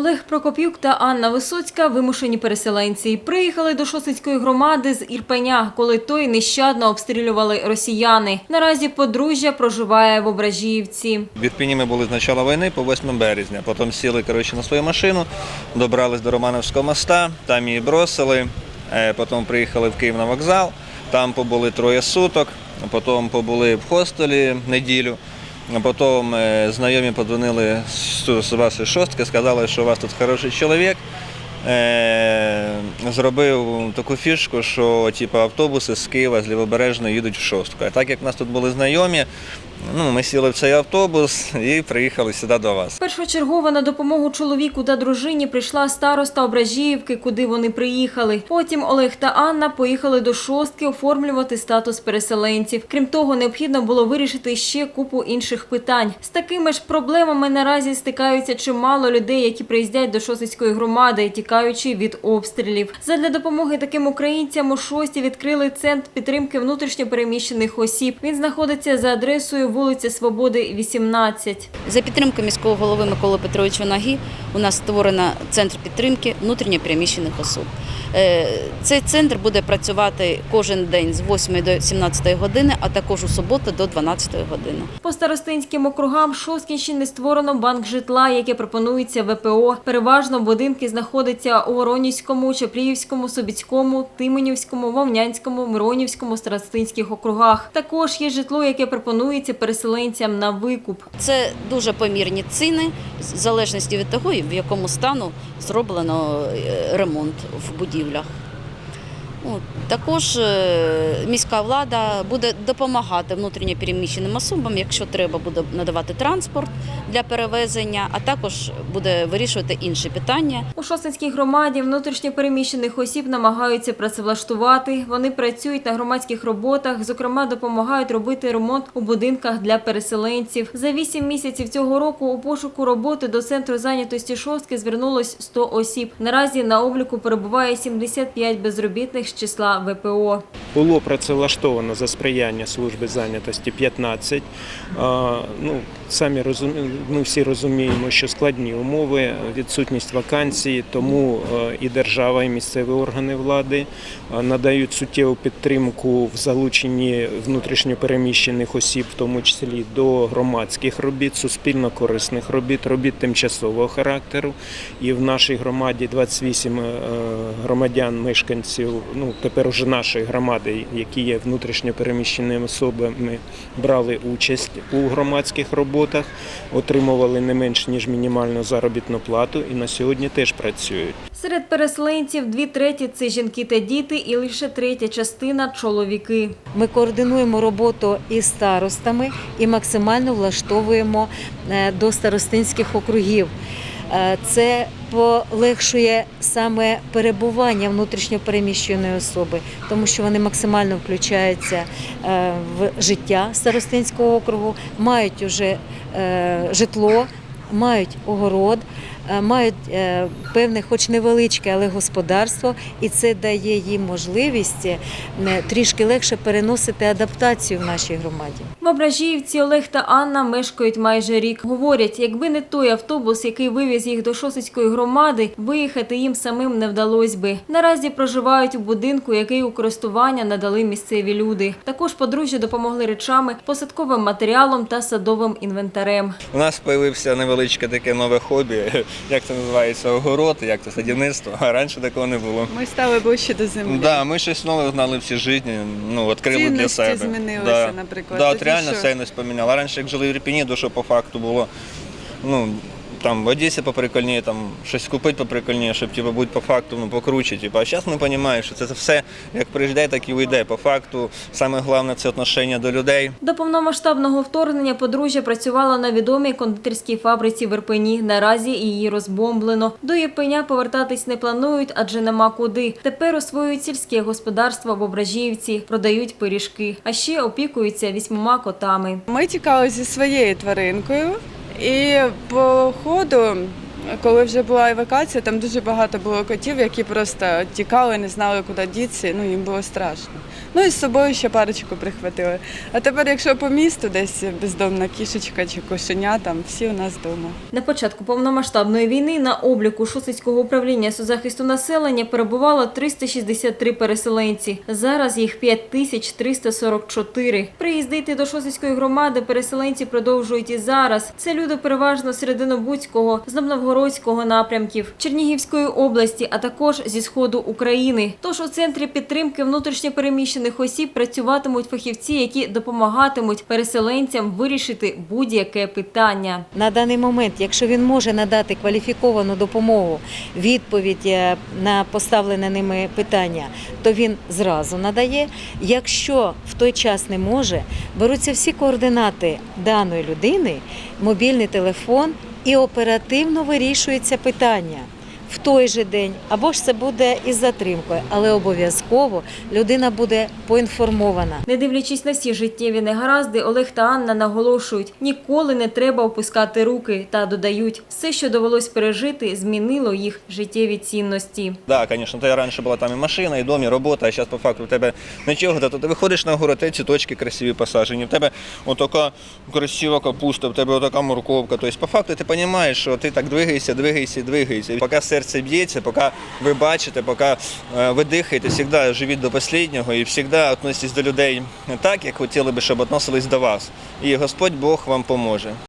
Олег Прокопюк та Анна Висоцька вимушені переселенці. Приїхали до Шосицької громади з Ірпеня, коли той нещадно обстрілювали росіяни. Наразі подружжя проживає в Ображіївці. В Ірпіні ми були з початку війни по 8 березня. Потім сіли коротше, на свою машину, добрались до Романовського моста, там її бросили. Е, Потім приїхали в Київ на вокзал, там побули троє суток, потім побули в хостелі неділю. Потім е, знайомі подзвонили з вашої шостки, сказали, що у вас тут хороший чоловік. Е, Зробив таку фішку, що типу, автобуси з Києва з Лівобережної їдуть в шостку. А так як в нас тут були знайомі, ну, ми сіли в цей автобус і приїхали сюди до вас. Першочергово на допомогу чоловіку та дружині прийшла староста Ображіївки, куди вони приїхали. Потім Олег та Анна поїхали до шостки оформлювати статус переселенців. Крім того, необхідно було вирішити ще купу інших питань. З такими ж проблемами наразі стикаються чимало людей, які приїздять до Шосицької громади, тікаючи від обстрілів. Задля допомоги таким українцям у шості відкрили центр підтримки внутрішньопереміщених осіб. Він знаходиться за адресою вулиця Свободи, 18. За підтримки міського голови Миколи Петровича Нагі у нас створено центр підтримки внутрішньо переміщених осіб. Е, Цей центр буде працювати кожен день з 8 до 17 години, а також у суботу до 12 години. По старостинським округам Шосткінщини створено банк житла, яке пропонується ВПО. Переважно будинки знаходяться у Воронівському, Чапліївському, Собіцькому, Тименівському, Вовнянському, Миронівському старостинських округах. Також є житло, яке пропонується переселенцям на викуп. Це дуже помірні ціни, в залежності від того, в якому стану зроблено е, ремонт в будівлях. От. Також е, міська влада буде допомагати внутрішньопереміщеним особам, якщо треба буде надавати транспорт для перевезення, а також буде вирішувати інші питання. У Шосткінській громаді внутрішньо переміщених осіб намагаються працевлаштувати. Вони працюють на громадських роботах, зокрема допомагають робити ремонт у будинках для переселенців. За вісім місяців цього року у пошуку роботи до центру зайнятості Шостки звернулось 100 осіб. Наразі на обліку перебуває 75 безробітних з числа ВПО. Було працевлаштовано за сприяння служби зайнятості 15. А, Ну, самі ми всі розуміємо, що складні умови, відсутність вакансій, тому і держава, і місцеві органи влади надають суттєву підтримку в залученні внутрішньопереміщених осіб, в тому числі до громадських робіт, суспільно корисних робіт, робіт тимчасового характеру. І в нашій громаді 28 е, громадян, мешканців, ну тепер уже нашої громади, які є внутрішньо переміщеними особами, брали участь у громадських роботах, отримували не менш ніж мінімальну заробітну плату і на сьогодні теж працюють. Серед переселенців дві треті це жінки та діти, і лише третя частина чоловіки. Ми координуємо роботу із старостами і максимально влаштовуємо е, до старостинських округів. Е, Це полегшує саме перебування внутрішньопереміщеної особи, тому що вони максимально включаються е, в життя старостинського округу, мають уже житло, мають огород, мають е, певне, хоч невеличке, але господарство, і це дає їм можливість е, трішки легше переносити адаптацію в нашій громаді. В Ображіївці Олег та Анна мешкають майже рік. Говорять, якби не той автобус, який вивіз їх до Шосицької громади, виїхати їм самим не вдалося би. Наразі проживають у будинку, який у користування надали місцеві люди. Також подружжя допомогли речами, посадковим матеріалом та садовим інвентарем. У нас з'явився невеличке таке нове хобі, як це називається, огород, як це садівництво, а раніше такого не було. Ми стали ближче до землі. Да, ми щось нове знали всі житті, ну, відкрили для Цінності себе. змінилися, да. наприклад. Да, от Тоді реально що? цінність поміняла. Раніше, як жили в Ріпіні, то що по факту було, ну, там в Одесі поприкольніше, там щось купити поприкольніше, щоб типу, бути по факту ну, покруче. Типу. А зараз ми розуміємо, що це все як прийде, так і уйде. По факту саме головне це відношення до людей. До повномасштабного вторгнення подружжя працювала на відомій кондитерській фабриці в Ірпені. Наразі її розбомблено. До Ірпеня повертатись не планують, адже нема куди. Тепер освоюють сільське господарство в Ображіївці, продають пиріжки, а ще опікуються вісьмома котами. Ми тікали зі своєю тваринкою, і по ходу коли вже була евакуація, там дуже багато було котів, які просто тікали, не знали, куди дітися, ну їм було страшно. Ну і з собою ще парочку прихватили. А тепер, якщо по місту десь бездомна кішечка чи кошеня, там всі у нас вдома. На початку повномасштабної війни на обліку Шосицького управління соцзахисту населення перебувало 363 переселенці. Зараз їх 5344. Приїздити до Шосицької громади переселенці продовжують і зараз. Це люди переважно Серединобудського, з Новгородського напрямків, Чернігівської області, а також зі сходу України. Тож у центрі підтримки внутрішньопереміщених осіб працюватимуть фахівці, які допомагатимуть переселенцям вирішити будь-яке питання. На даний момент, якщо він може надати кваліфіковану допомогу, відповідь е, на поставлене ними питання, то він зразу надає. Якщо в той час не може, беруться всі координати даної людини, мобільний телефон і оперативно вирішується питання. В той же день, або ж це буде із затримкою, але обов'язково людина буде поінформована. Не дивлячись на всі життєві негаразди, Олег та Анна наголошують, ніколи не треба опускати руки та додають, все, що довелось пережити, змінило їх життєві цінності. Да, звісно, тебе раніше була там і машина, і дом, і робота, а зараз по факту в тебе нічого, то ти виходиш на город, ці точки красиві посаджені, в тебе отака красива капуста, в тебе отака морковка. Тобто, по факту ти розумієш, що ти так двигаєшся, двигаєшся, двигаєшся. І поки серце б'ється, поки ви бачите, поки е, ви дихаєте, завжди живіть до останнього і завжди відноситесь до людей так, як хотіли би, щоб відносились до вас. І Господь Бог вам поможе.